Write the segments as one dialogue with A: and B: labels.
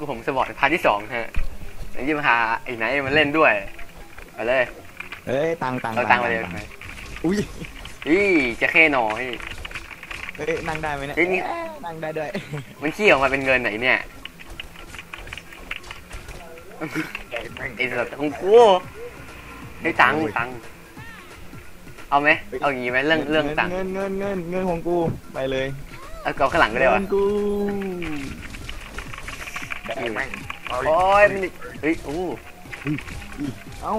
A: กูผมสปอร์ตพาร์ทที่สองฮะเดี๋ยวยี่มาหาไอ้ไหนมาเล่นด้วยไปเลย
B: เอ้ยตังตัง
A: เอาตังค์มาเลย
B: อุ้ย
A: อีจะแค่น้อย
B: เอ้ยนั่งได้ไหมเนี่ย
A: เฮ้ยนี่
B: เอ้ยนั่งได้ด้วย
A: มันขี้ออกมาเป็นเงินไหนเนี่ยไอ้สัตว์ของกูได้ตังค์ตังค์เอาไหมเอาอย่างงี้ไหมเรื่องเรื่องตังค์
B: เงินเงินเงินเงินของกูไปเลย
A: เอาเอาข้างหลังก็ได้วะ
B: เงินกู แดกแม่ง
A: โอ้ยมันเฮ้ยโอ้
B: เอ้า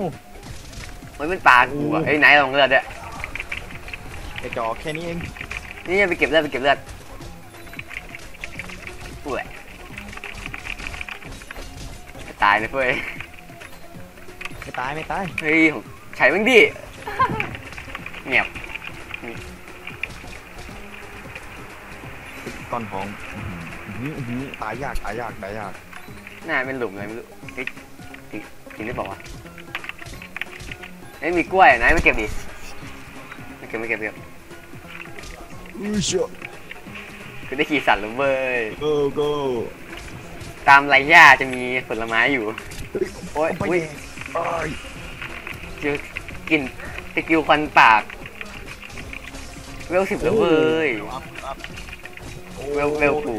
A: เฮ้ยมันปลากูอะไอ้ยไหนลองเลือดด้วย
B: ไอจอกแค่นี้เอง
A: นี่ไปเก็บเลือดไปเก็บเลือดอุ้ยตายเลยเฟ้ย
B: ไม่ตายไม่ตาย
A: เฮ้ยใช้มึงดิเงียบ
B: ก้อนทองอื้อหืออื้อหือตายยากตายยากตายยาก
A: หน้าเป็นหลุมเลยไม่รู้เฮ้ยจริงจริงได้บอกว่าวะเฮ้ยมีกล้วยไหนมาเก็บดิไม่เก็บไม่เก็บไม่เก็บ
B: อุ้ยเชียว
A: คือได้ขี่สัตว์แล้วเว้ย
B: go go
A: ตามไรหญ้าจะมีผลไม้อยู่ โอ้ย
B: ไป
A: อุ้ย
B: แดกเอ้ย
A: เจอกินสกิลควันปากเวลสิบแล้วเว้ย
B: อัพอัพโอ้
A: เวลเวลกู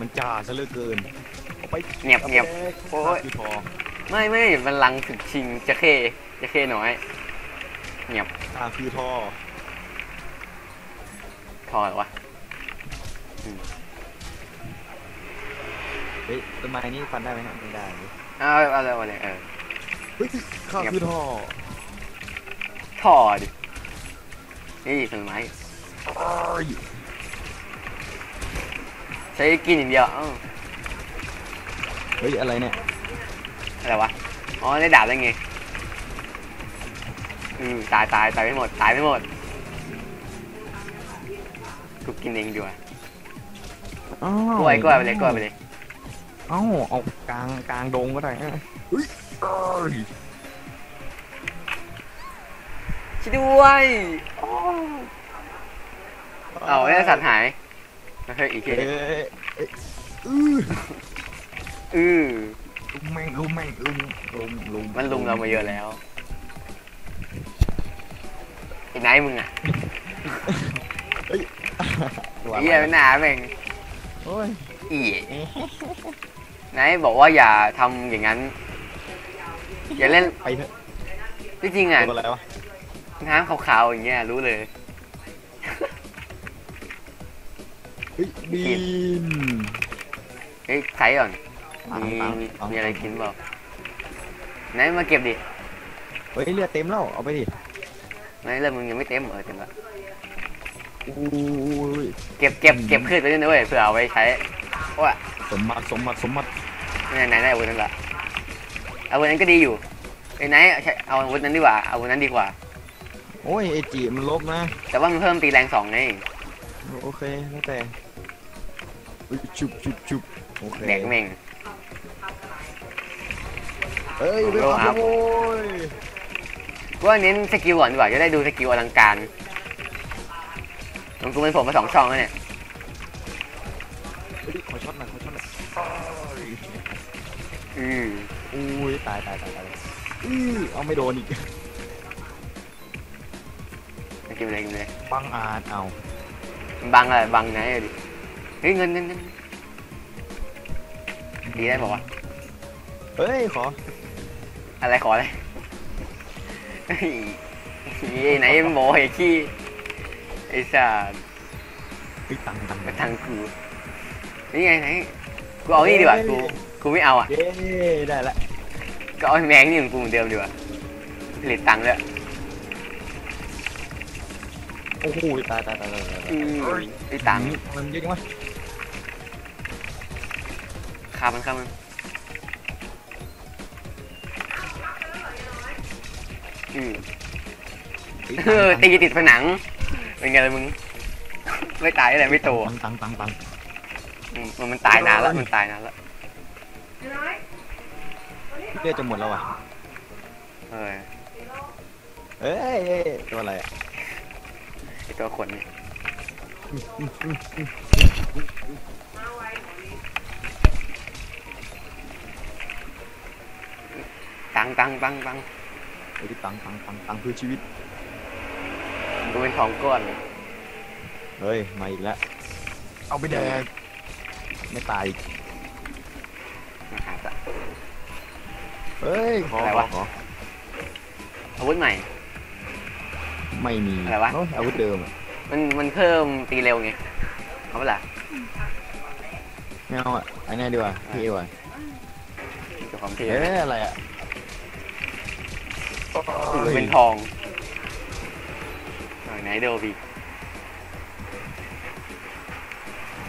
B: มันจ่าซะเหลือเกินอาไป
A: เงียบเงียบโอ้ย
B: คือพอ
A: ไม่ไม่มันลังถึกชิงจะเข้จะเข้น้อยเงียบ
B: ตาคือทอ
A: พอแล้ววะ
B: เฮ้ยต้นไม้นี้ฟันได้ไหมฮะไม่ได้
A: เอาเอาเลยเอาเลยเออ
B: เฮ้ยข้าคือทอ
A: ถอดินี่ผลไม้
B: เอ้ย
A: ใช้กินอย่างเดียว เอ้า
B: เฮ้ยอะไรเนี่ย
A: อะไรวะ อ๋อได้ดาบได้ไง อืมตายตายตายไม่หมด ตายไม่หมด กูกินเองดีกว่า
B: อ้าก
A: ล้วยกล้วยไปเลยกล้วยไปเลย
B: เอ้าเอากลางกลางดงก็ได้ฮะเฮ้ยเอ้ย
A: ช่วยด้วยเอาไอ้สัตว์หายเฮ้ยอีกที
B: เอ้ยเอ้ยอื้อ
A: อือ
B: ลุมแม่งลุมแม่งลุมลุมลุม
A: มันลุมเรามาเยอะแล้วไอ้ไหนมึงอะ
B: ตัว
A: ไอ้เหี้ยไม่น่าแม่ง
B: โอ้ย
A: อี
B: เอ๊ะ
A: ไหนบอกว่าอย่าทำอย่างนั้น อย่าเล่น
B: ไปเถอะ
A: ที่จริงอะ
B: ตัวอะไรวะ
A: น้ำขาวๆอย่างเงี้ยรู้เลย
B: เฮ้ยบิน
A: เฮ้ยใช้ก่อน
B: ปัง
A: มี
B: ปัง
A: มี
B: ปัง
A: มีอะไรกินเปล่าไหนมาเก็บดิ
B: เฮ้ยเลือดเต็มแล้วเอาไปดิ
A: ไหนเริ่มมึงยังไม่เต็มเออเต็มละ
B: อู้ย
A: เก็บเก็บเก็บขึ้นไปด้วยนะเว้ยเผื่อเอาไว้ใช้ว่า
B: สมบัติสมบัติสมบัติ
A: ไหนไหนไหนอาวุธนั่นแหละอาวุธนั้นก็ดีอยู่ไอ้ไหนเอาใช้เอาอาวุธนั้นดีกว่าอาวุธนั้นดีกว่า
B: โอ้ยไอจีมันลบนะ
A: แต่ว่ามันเพิ่มตีแรงสองไง
B: โอเคแล้วแต่อุ๊ยชุบชุบชุบโอเค
A: แดกแม่ง
B: เอ้ยไป
A: โล
B: เอา
A: อัพ
B: โอ้ย
A: กูว่าเน้นสกิลก่อนดีกว่าจะได้ดูสกิลอลังการของกูเป็นผมมาสองช่องแล้วเนี่ย
B: เฮ้ยขอช็อตหน่อยขอช็อตหน่อยเอ้ย
A: อือ
B: อุ้ยตายตายตายตายอื้อเอาไม่โดนอีก
A: กินไปเลยกินไปเลย
B: บังอาจเอา
A: มันบังอะไรบังไหนอะดิเฮ้ยเงินเงินเงินดีได้บอกว่าว
B: เฮ้ยขอะ
A: อะไรขออะไรเฮ้ยไอ้ไหนโมไอ้ขี้ไอ้สัส
B: เฮ้ยตังค์ตังค์
A: มาทางกูนี่ไงไหนกูเอานี่ดีกว่ากูกูไม่เอาอะ
B: เย้ได้ละ
A: ก็เอาแมงนี่ของกูเหมือนเดิมดีกว่าผลิตตังค์ด้วย
B: โอ้โหตายตายตายตายตาย
A: อืมไอ้ตังค์
B: มันเยอะจังวะ
A: ข้ามมันข้ามมัน อืมเออตีติดผนัง เป็นไงล่ะมึง ไม่ตายอะไรไม่โต
B: ตังค์ตังค์ตังค์
A: อืมมันมันตายนานแล้วมันตายนานแล้ว
B: เลือดจะหมดแล้วอะ
A: เออ
B: เอ้ยเอ้ยตัวอะไรอะ
A: ไอตัวขนนี่ตังค์ตังค์ตังค์ตัง ค์
B: เฮ้ยตังค์ตังค์ตังค์ตังค์เพื่อชีวิต
A: กูเป็นทองก้อนเลย
B: เฮ้ยมาอีกแล้วเอาไปแดกไม่ตายอีก
A: มาหาซะ
B: เฮ้ยขอ
A: อะไร
B: ขอ
A: วะ
B: ขอ
A: อาวุธใหม่
B: ไม่มี
A: อะไรวะ
B: เยอาวุธเดิมอะ
A: มันมันเพิ่มตีเร็วไงเอาเปะล่า
B: ไม่เอาอะไอ้นี่ดีกว่าเท่ว่ะ
A: เจ้าของเท
B: เอ๊ะอะไรอะ
A: คือเป็นทองหน่อยไหนเดบี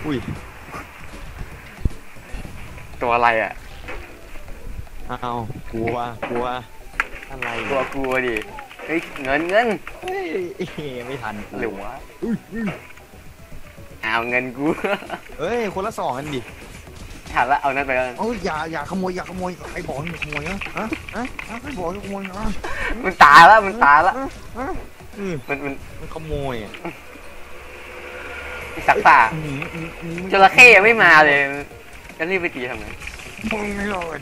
B: อุ้ย
A: ตัวอะไรอะ
B: เอากลัวกลัวอะไร
A: ตัวกลัวดิ เฮ้ยเงินเงิน
B: เฮ้ยไม่ทันกู
A: หรือวะ
B: อุ้ยอุ้ย
A: เอาเงินกู
B: เฮ้ยคนละสองกันดิ
A: ถามแล้วเอานั่นไปแล้ว
B: เอ้ยอย่าอย่าขโมยอย่าขโมยใครบอกให้ขโมยนะฮะ ฮะฮะใครบอกให้ขโมยนะ
A: มันตายแล้วมันตายแล้ว
B: ฮะอืม
A: มันมัน
B: มันขโมยอะ
A: สักป่า
B: อืมอืมอืม
A: จระเข้ยังไม่มาเลยจะรีบไปตีทำไม
B: มึงไม่รอด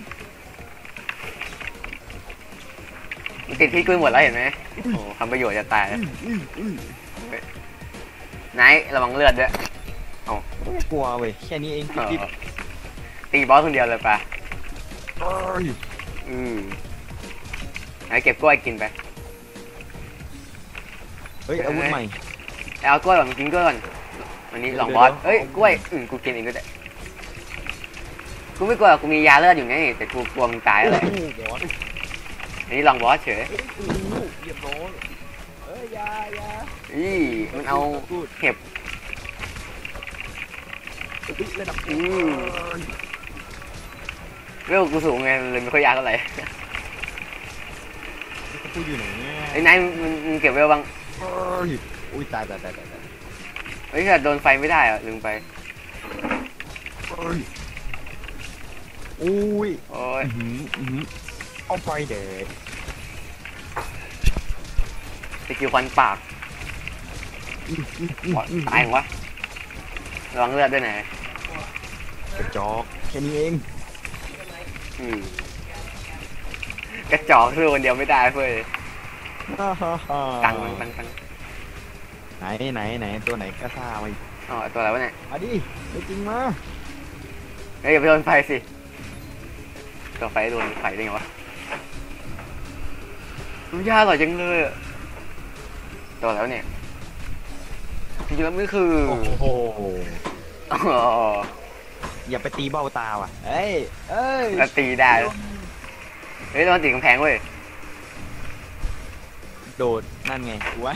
A: มันติดที่กุ้ยหมดแล้วเห็นไหมโอ้โหทำประโยชน์จะตาย
B: อุ้ยอุ้ยอุ้ย
A: ไหนระวังเลือดด้วย
B: กลัวเว้ยแค่นี้เอง
A: เออ
B: จิ๊บ
A: ตีบอสคนเดียวเลยปะ
B: ๆเอ้ย
A: อืมไหนเก็บกล้วยกินไป
B: เฮ้ยอาวุธใหม่
A: เอากล้วยก่อนกินกล้วยก่อนวันนี้ลองบอสเอ้ยกล้วยอืมกูกินเองก็ได้กูไม่กลัวหรอกกูมียาเลือดอยู่ไงแต่กูกลัวมึงตายเลย
B: โอ้โหบอส
A: อันนี้ลองบอสเฉย
B: โอ้โหเรียบร้อยเอ้ยอยาอยา
A: อีมันเอา
B: พูด
A: เห็บ
B: เฮ้ยระดับ
A: อืม เวลกูสูงไงเลยไม่ค่อยยากเท่าไหร่
B: พูดอยู่ไหนเนี่ย
A: ไอ้นายมึงมึงเก็บเวลบ้าง
B: เอ้ยอุ้ยตายตายตายตายตาย
A: เฮ้ยแต่โดนไฟไม่ได้อะลืมไป
B: เอ้ยอุ้ย
A: โอ้ย
B: อื้อหืออื้อหือเอาไปเด็ก
A: สกิลฟันปากโอ๊ยตายเหรอวะระวังเลือดด้วยนะ
B: กระจอกแค่นี้เอง
A: อืม กระจอกคือคนเดียวไม่ได้เพื่อน
B: ฮ่าฮ่าฮ่า
A: ตังค์มันตังค์ตังค์
B: ไหนไหนไหนตัวไหนกระซ่ามาอีก
A: อ๋อตัวอะไรวะเนี่ย
B: มาดิไม่จริงมา
A: เฮ้ยอย่าไปโดนไฟสิตัวไฟโดนไฟได้ไงวะมันยากกว่าจังเลยอะตัวแล้วเนี่ยจริงๆแล้วไม่คือ
B: โอ้โห
A: อ๋อ
B: อย่าไปตีเบ้าตาว่ะ เอ้ย เอ้ย
A: แล้วตีได้เฮ้ยโดนตีกำแพงเว้ย
B: โดดนั่นไงกูว่า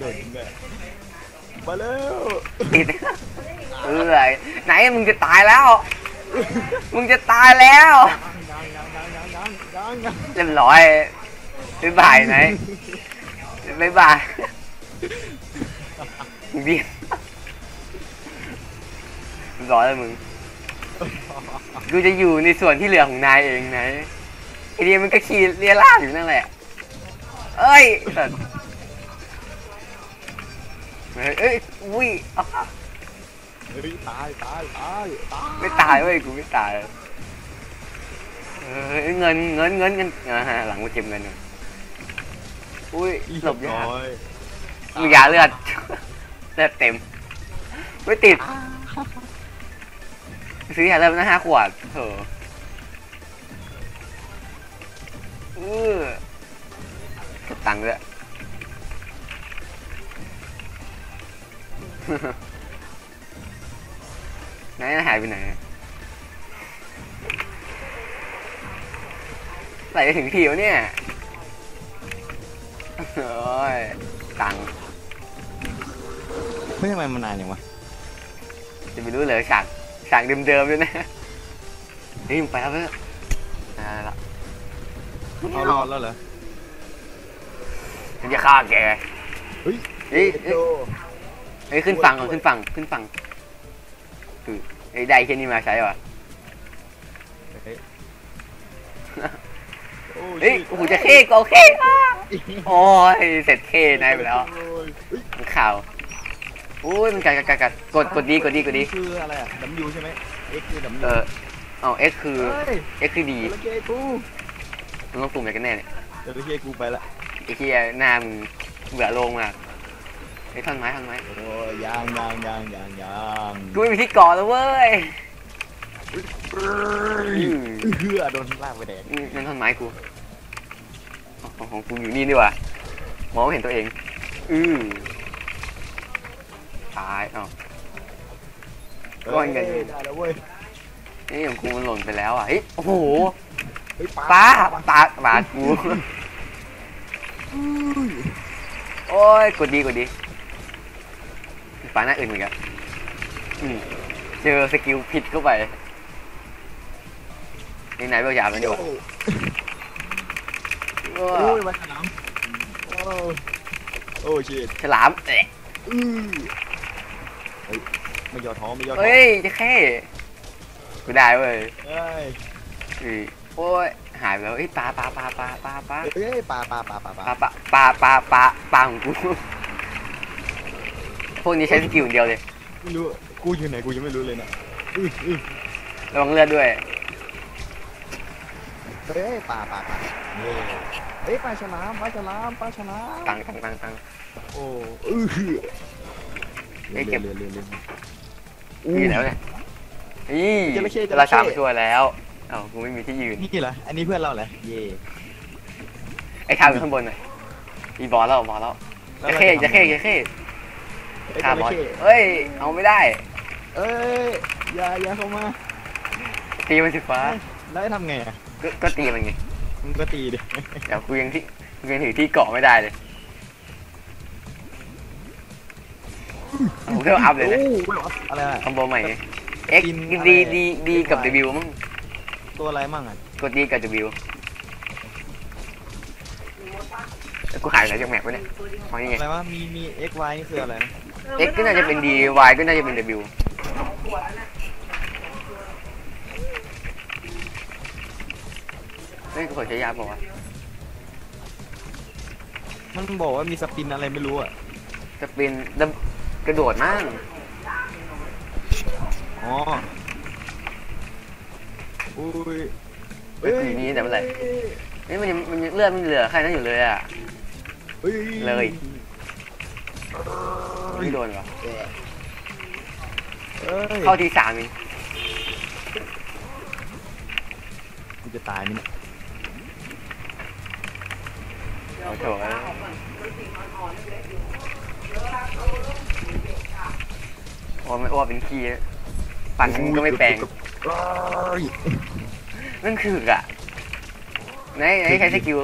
B: โดดจริงด้วยมาเร็ว
A: ติด เออไหนมึงจะตายแล้ว มึงจะตายแล้ว
B: ยังยังยังยังยังยังยัง
A: เรียบร้อยบ๊ายบายไหนบ๊ายบายมึงเดียวเรียบร้อยแล้วมึง กูจะอยู่ในส่วนที่เหลือของนายเองไหนไอเดียมันก็ขี่เรียราดอยู่นั่นแหละ เอ้ยสัตว์เฮ้ยเอ้ยอุ้ยอ้าว
B: เฮ้ยตายตายตายตาย
A: ไม่ตายเว้ยกูไม่ตายเอ้ยเงินเงินเงินเงินอ่าฮะหลังกูเก็บเงินก่อนอุ้ยหลบยาก
B: ร้อย
A: มียาเลือดเลือดเต็มไม่ติด ซื้อยาเลือดมาห้าขวดเถอะเออเก็บตังค์ด้วยไหนหายไปไหนไหลไปถึงทีวะเนี่ยโอ้ยตังค์
B: เฮ้ยทำไมมันนานอย่างวะ
A: จะไม่รู้เลยฉาก ฉากเดิมๆด้วยนะเฮ้ยมึงไปแล้วเพื่อนอ่าละ
B: เอารอดแล้วเหรอ
A: ฉันจะฆ่าแก
B: เฮ้ย
A: เฮ้ยเฮ้ยเฮ้ยขึ้นฝั่งก่อนขึ้นฝั่งขึ้นฝั่งคือไอ้ยได้แค่นี้มาใช้วะ
B: เฮ้ย
A: เฮ้ยโอ้โหจะเข้ก็เอาเข้มาโอ้ยเสร็จเข้นายไปแล้ว
B: เฮ้ย
A: มันข่าวโอ้ยมันกัดกัดกัดกัดกดกดดีกดดีกดดี
B: คืออะไรอะ W ใช่ไหม X คือ W
A: เออเอา X คือ
B: เฮ้ย
A: X คือดี
B: โอเคกู
A: มันต้องปุ่มอะไรกันแน่เนี่ย
B: จระเข้กูไปละ
A: ไอ้เหี้ยหน้ามึงเบื่อโลงมากไอ้ท่อนไม้ท่อนไม้
B: โอ้ยยางยางยางยางยาง
A: กูไม่มีที่เกาะแล้วเว้ย
B: เอ้ย
A: อืม
B: เฮือโดนลากไปแดง
A: นี่นั่นท่อนไม้กูอ๋อของของกูอยู่นี่ดีกว่า มองไม่เห็นตัวเอง อือ ตายเอ้าก้อนใหญ่
B: เอ้ยได้แล้วเว้ย
A: นี่ของกูมันหล่นไปแล้วอะเฮ้ยโอ้โห
B: เฮ้ย
A: ปลาปลาปลากูโอ้ยกดดีกดดีปลาหน้าอื่นเหมือนกันอืมเจอสกิลผิดเข้าไปนี่นายเบลยามันอยู่
B: โอ้
A: ว้
B: โอ้า
A: ย
B: มาฉลามโอ้โอ้ชิต
A: ฉลามเอ๊ะ
B: อื้อเฮ้ย ไม่ยอท้อไม่ยอท้อ
A: เฮ้ยจะแค่กูได้เว้ย
B: เฮ้ย
A: อืมโอ้ยหายไปแล้วเอ้ยปลาปลาปลาปลาปลาปลา
B: เอ้ยปลาปลาปลาปลาปลา
A: ปลาปลาปลาปลาปลาปลาของกูพวกนี้ใช้สกิลอย่างเดียวเลย
B: ไม่รู้กูอยู่ไหนกูยังไม่รู้เลยนะอื้ออื้อ
A: ระวังเลือดด้วย
B: เฮ้ยปลาปลาปลาเย้เฮ้ยปลาฉลามปลาฉลามปลาฉลาม
A: ตังตังตังตัง
B: โอ้อื้อ
A: เฮ้ยเก็บ
B: เร็วเร็วเร็ว
A: อยู่แล้วเนี่ยนี่
B: จระเข้จระเข้
A: ราชามาช่วยแล้วเอ้ากูไม่มีที่ยืน
B: นี่เหรออันนี้เพื่อนเราเหรอเย่
A: ไอ้ข้าวอยู่ข้างบนหน่อยมีบอลแล้วบอลแล้วจะเข้จะเข้จะเข้
B: เอ้ย
A: ข้า
B: จ
A: บอ
B: ระ
A: ล
B: เข้
A: เอ้ยเอาไม่ได้
B: เอ้ยอย่าอย่าเข้ามา
A: ตีมันสิฟ้า
B: แล้วทำไงอะ
A: ก็ก็ตีมันไง
B: มึงก็ตีดิ
A: เดี๋ยวกูยังที่กูยังถือที่เกาะไม่ได้เลย ผมเพิ่มอัพเลยนะ
B: โอ้ไม่หรออะไรอะ
A: คอมโบใหม่ไง X
B: กินอะไร
A: D D D กับ W มั้ง
B: ตัวอะไรมั่งอะ
A: กด D กับ W แล้วกูหายไหนจากแมปวะเนี่ยขอนี่ไง
B: อะไรวะมีมี x y นี่คืออะไรนะ
A: X ก็น่าจะเป็น D Y ก็น่าจะเป็น W เฮ้ยกูขอใช้ยาบอกว่าว
B: มันบอกว่ามีสปินอะไรไม่รู้อะะ
A: จะเป็นดับ กระโดดมั่ง
B: อ๋ออุ้ย
A: เฮ้ยปีนี้แต่เมื่อไหร่เฮ้ยมันยังมันยังเลือดมันเหลือใครนั่นอยู่เลยอะ
B: ฮ้
A: เลยไม่โดนวะ
B: เอ้ย
A: เข้าทีสามเอง
B: กูจะตายไหมเนี่ย
A: เอาโถเอ้ โอ้ไม่อ้วกเป็นขี้อะฟันมันก็ไม่แปลง
B: เอ้ย
A: นั่นคืออะไหนไหนใช้สกิล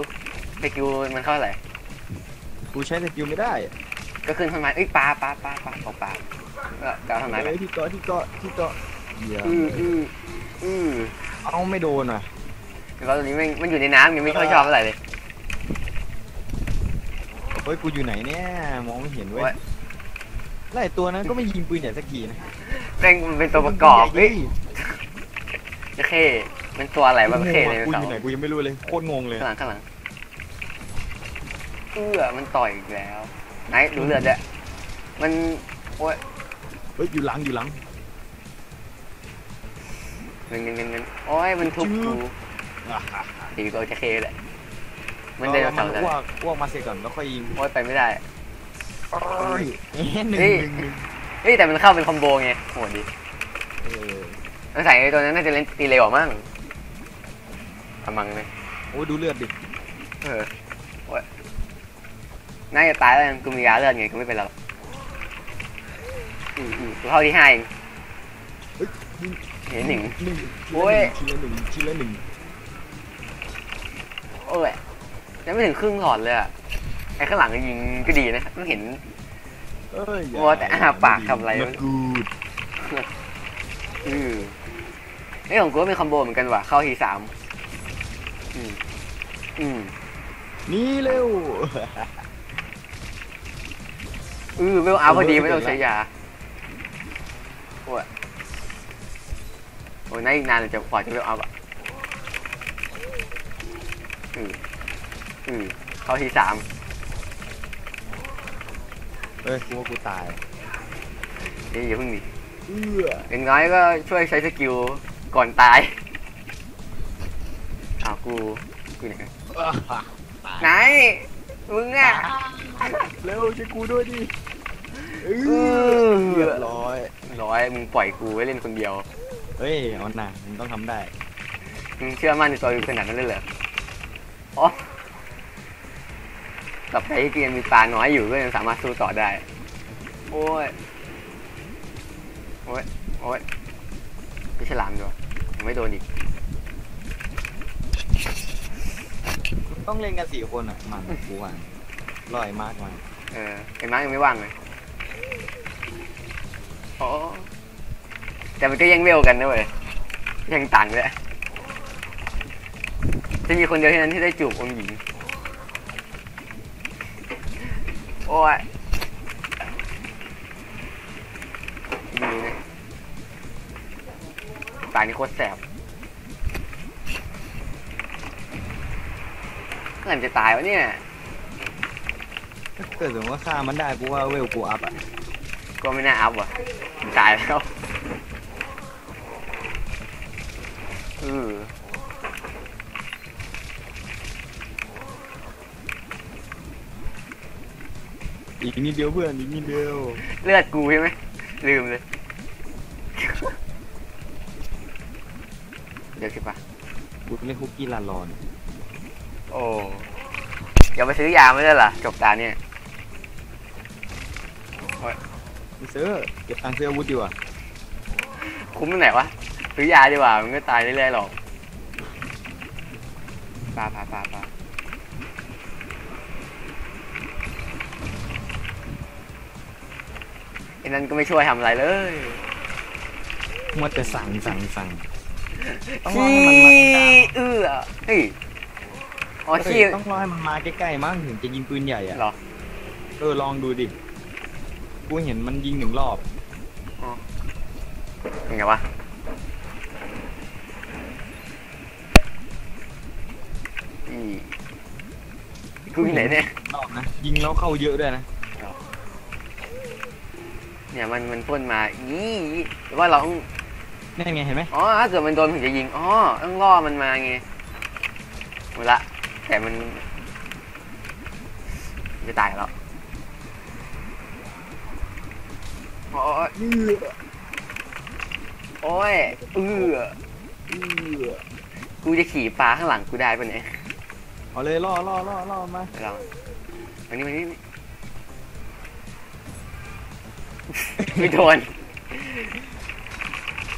A: สกิลมันเข้าเท่าไหร่
B: กูใช้สกิลไม่ได้
A: ก็ขึ้นทำไมเอ้ยปลาปลาปลาปลาของปลาก็ก็เอาทำไมไป
B: เฮ้ยที่เกาะที่เกาะที่เกาะเหี้ย
A: อืออืออือ
B: เอาไม่โดนอะ
A: แล้วตอนนี้มันมันอยู่ในน้ำยังไม่ค่อยชอบเท่าไหร่เลย
B: เฮ้ยกูอยู่ไหนเนี่ยมองไม่เห็นเว้
A: โอ้
B: ย
A: ย
B: แล้วไอ้ตัวนั้นก็ไม่ยิงปืนใหญ่สักทีนะ
A: แม่งมันเป็นตัวประกอบ
B: เฮ้
A: เฮ้
B: ย
A: ยจะเข้มันตัวอะไรวะเข้ใน
B: กู
A: เสา
B: อยู่ไหนกูยังไม่รู้เลยโคตรงงเลย
A: ข้างหลังข้างหลังเอื้อมันต่อยอีกแล้วไหนดูเลือดด้วยมันโอ้ย
B: เฮ้ยอยู่หลังอยู่หลัง
A: เงินเงินเงินเงินโอ้ยมันทุบกูตีตัวจะเข้แหละมันไดโนเสาร์
B: อ้
A: แต่
B: วกอ้วกมาเสร็จก่อนแล้วค่อยยิง
A: โอ้ยไปไม่ได้
B: เอ้ยเอ๊ะ หนึ่ง
A: เฮ้ย
B: หนึ่งหนึ่ง
A: เฮ้ยแต่มันเข้าเป็นคอมโบไงโหดดี
B: เออ
A: แล้วใส่ไอ้ตัวนั้นน่าจะเล่นตีเร็วกว่ามั้งกำมังเลย
B: โอ้ยดูเลือดดิ
A: เออโอ้ยน่าจะตายแล้วกันกูมียาเลือดไงกูไม่เป็นไรหรอกอืมอืมกูเข้าที่ห้าเองเห็นหนึ่ง
B: หนึ่ง
A: โอ้ย
B: ชิ้นละหนึ่งชิ้นละหนึ่ง
A: โอ้ยยังไม่ถึงครึ่งหลอดเลยอะ ไอ้ข้างหลังยิงก็ดีนะก็เห็น
B: เอ้ย
A: มัวแต่อ้าปากทำอะไรวะ
B: วะกูด
A: อือไอ้ยของกูก็มีคอมโบเหมือนกันว่ะเข้าทีสามอืมอืม
B: นี่เร็ว
A: อือไม่ต้องเอาพอดีไม่ต้องใช้ยาโอ้ยโอ้ยน่าอีกนานเลยจะกว่าจะเริ่มเอาอะอืออือเข้าทีสาม
B: เอ้ยกูว่ากูตาย
A: เดี๋ยวอย่าเพิ่งหนี
B: เอื้อ
A: อย่างน้อยก็ช่วยใช้สกิลก่อนตายอ้าวกูกูไหนไหนมึงอะ
B: เร็วช่วยกูด้วยดิเอ
A: เอ
B: อ
A: อ
B: เรียบร้อย
A: ร้อยมึงปล่อยกูไว้เล่นคนเดียว
B: เฮ้ยเอาหน่ะมึงต้องทำได้
A: มึงเชื่อมั่นในตัวมึงขนาดนั้นเลยเหรออ๋อ ต่อไปที่เกมมีปลาน้อยอยู่ก็ยังสามารถสู้ต่อได้ โอ้ย โอ้ย โอ้ยไม่ฉลามด้วยยังไม่โดนอีก
B: ต้องเล่นกันสี่คนอะ มันกูอะลอยมากมา
A: เออไอ้มาร์กยังไม่ว่างเลยโอ้แต่มันก็ยังเวลกันนะเว้ยยังต่างเลยจะมีคนเดียวเท่านั้นที่ได้จูบองค์หญิง โอ้ยดูนะตายนี่โคตรแสบเมื่อไหร่มันจะตายวะเนี่ย
B: ถ้าเกิดสมมติว่าฆ่ามันได้กูว่าเวลกูอัพอะ
A: ก็ไม่น่าอัพว่ะมันตายแล้วเอ
B: อ กนิดเดียวเพื่อนอีกนิดเดียว
A: เลือดกูใช่ไหมลืมเลย เดี๋ยวสิปะ
B: กูเล่นคุกกี้ลาลอน
A: โอ้อย่าไปซื้อยาไม่ได้เหรอจบตาเนี่ย
B: ไม่ซื้อเก็บตังค์ซื้ออาวุธดีกว่า
A: คุ้มตรงไหนวะซื้อยาดีกว่ามันก็ตายเรื่อยๆหรอกปลาปลาปลาปลาไอ้ นั่นก็ไม่ช่วยทำอะไรเลย
B: มัวแต่สั่งสั่งสั่งต้องรอ
A: ขี้
B: ให้มันมาใกล้
A: เอื้อเฮ้ยอ๋อ
B: ๆ
A: ขี้
B: ต้องรอให้มันมาใกล้ๆมั้งถึงจะยิงปืนใหญ่อะ
A: เหรอ
B: เออลองดูดิ กูเห็นมันยิงหนึ่งรอบ
A: เป็นไงวะ อีกูอยู่ไหนเนี่ย
B: รอบนะ ยิงแล้วเข้าเยอะด้วยนะ
A: เนี่ยมันมันพ่นมาอีว่าเราต้อง
B: นี่นไงเห็นไหม
A: อ๋อถ้าเกิดมันโดนถึงจะยิงอ๋อต้องล่อมันมาไงหมดละ แต่มันจะตายแล้วโอ้ย
B: เอื้อ
A: โอ้ยเออ
B: เอื้อ
A: กูจะขี่ปลาข้างหลังกูได้ปะเนี่ย
B: เอาเลยล่อล่อล่อล่อมา
A: ไปลองอันนี้มันนี่ ไม่โดน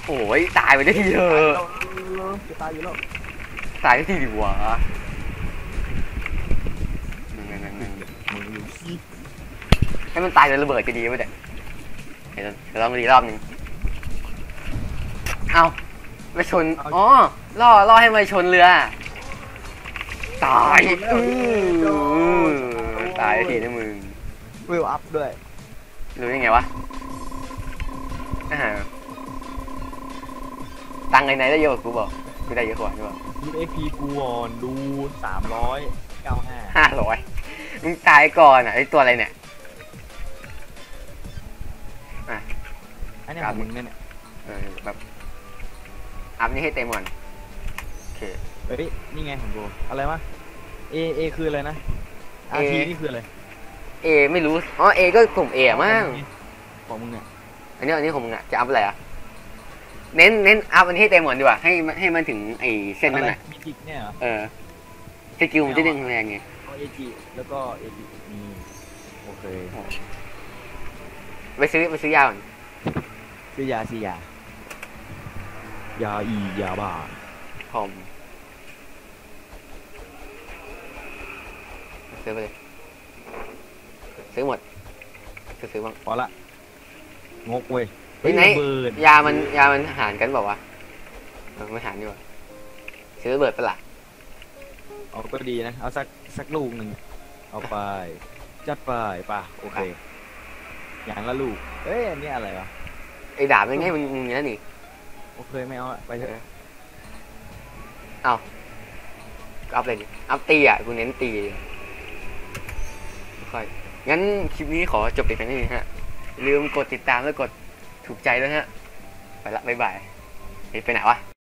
A: โอ้ยตายไปได้ทีเถอะ
B: จะตายอยู่แล้ว
A: ตายได้ทีดีกว่านั่นๆ
B: มึงดูสิ
A: ๆๆให้มันตายโดนระเบิดจะดีป่ะเนี่ยเดี๋ยวเดี๋ยวลองดูอีกรอบหนึ่งเอาไปชนอ๋อล่อล่อให้มาชนเรือตายอือตายได้ทีนะมึง
B: เวลอัพด้วย
A: รู้ยังไงวะอ่าตังค์ไอ้ไหนได้เยอะกว่ากูบอกกูได้เยอะกว่าใช่ป่ะ
B: ดูเอ็กพีกูวอนดูสามร้อยเก้าห้า
A: ห้าร้อยมึงตายก่อนอะไอตัวอะไรเนี่ย
B: อันนี้ของมึงเนี่ยเนี่ย
A: เออแบบอัพนี่ให้เต็มก่อนโอเค
B: เฮ้ยนี่ไงของกูอะไรวะ A A คืออะไรนะ R T นี่คืออะไร
A: เอไม่รู้ อ๋อเอก็กลุ่มเอะมั้ง
B: ของมึงเนี่ย
A: อันนี้อันนี้ของมึงอะจะอัพอะไรอะ เน้นเน้นอัพอันนี้ให้เต็มก่อนดีกว่า ให้มันให้มันถึงไอเส้นนั่น
B: อะไร
A: น่ะ
B: มิจิกเนี่ยเหรอ
A: เออสกิลมันจะดึงแรงไง
B: เอา A G แล้วก็ A G นี่โอเค
A: ไปซื้อไปซื้อยาก่อน
B: ซื้อยาซื้อยายาอียาบ้า
A: คอมซื้อไปเลย ซื้อหมดซื้อซื้อบ้าง
B: พอละ งกเว้ย
A: เฮ้ยไหน
B: ระเบิด
A: ยามันยามันหารกันเปล่าวะเออไม่หารดีกว่าซื้อระเบิดปะล่ะ
B: เอาก็ดีนะ เอาสักสักลูกหนึ่งเอาไป จัดไปป่ะโอเค อย่างละลูก เอ้ยอันนี้อะไรวะ
A: ไอ้ดาบยังไงมันมึงอย่างนี้นี่
B: โอเคไม่เอาอะไปเถอะ
A: ก็อัพเลยดิอัพตีอะกูเน้นตีค่อย งั้นคลิปนี้ขอจบเพียงเท่นี้ฮะ ลืมกดติดตามและกดถูกใจด้วยฮะ ไปละบ๊ายบาย ไปไหนวะ